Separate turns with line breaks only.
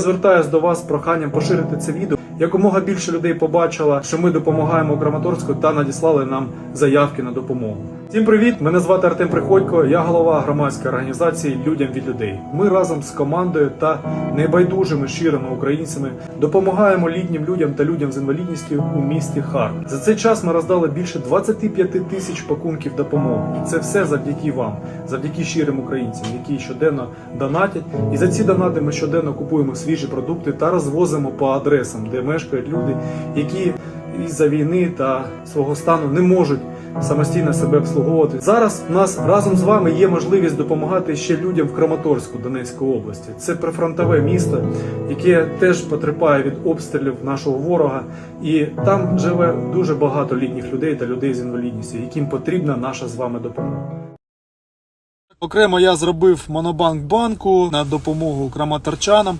Звертаюся до вас з проханням поширити це відео. Якомога більше людей побачила, що ми допомагаємо Краматорську та надіслали нам заявки на допомогу. Всім привіт! Мене звати Артем Приходько. Я голова громадської організації Людям від людей. Ми разом з командою та небайдужими щирими українцями допомагаємо літнім людям та людям з інвалідністю у місті Харків. За цей час ми роздали більше 25 тисяч пакунків допомоги. І це все завдяки вам, завдяки щирим українцям, які щоденно донатять. І за ці донати ми щоденно купуємо свіжі продукти та розвозимо по адресам, де мешкають люди, які із-за війни та свого стану не можуть самостійно себе обслуговувати. Зараз у нас разом з вами є можливість допомагати ще людям в Краматорську Донецької області. Це прифронтове місто, яке теж потерпає від обстрілів нашого ворога, і там живе дуже багато літніх людей та людей з інвалідністю, яким потрібна наша з вами допомога. Окремо я зробив монобанк банку на допомогу краматорчанам.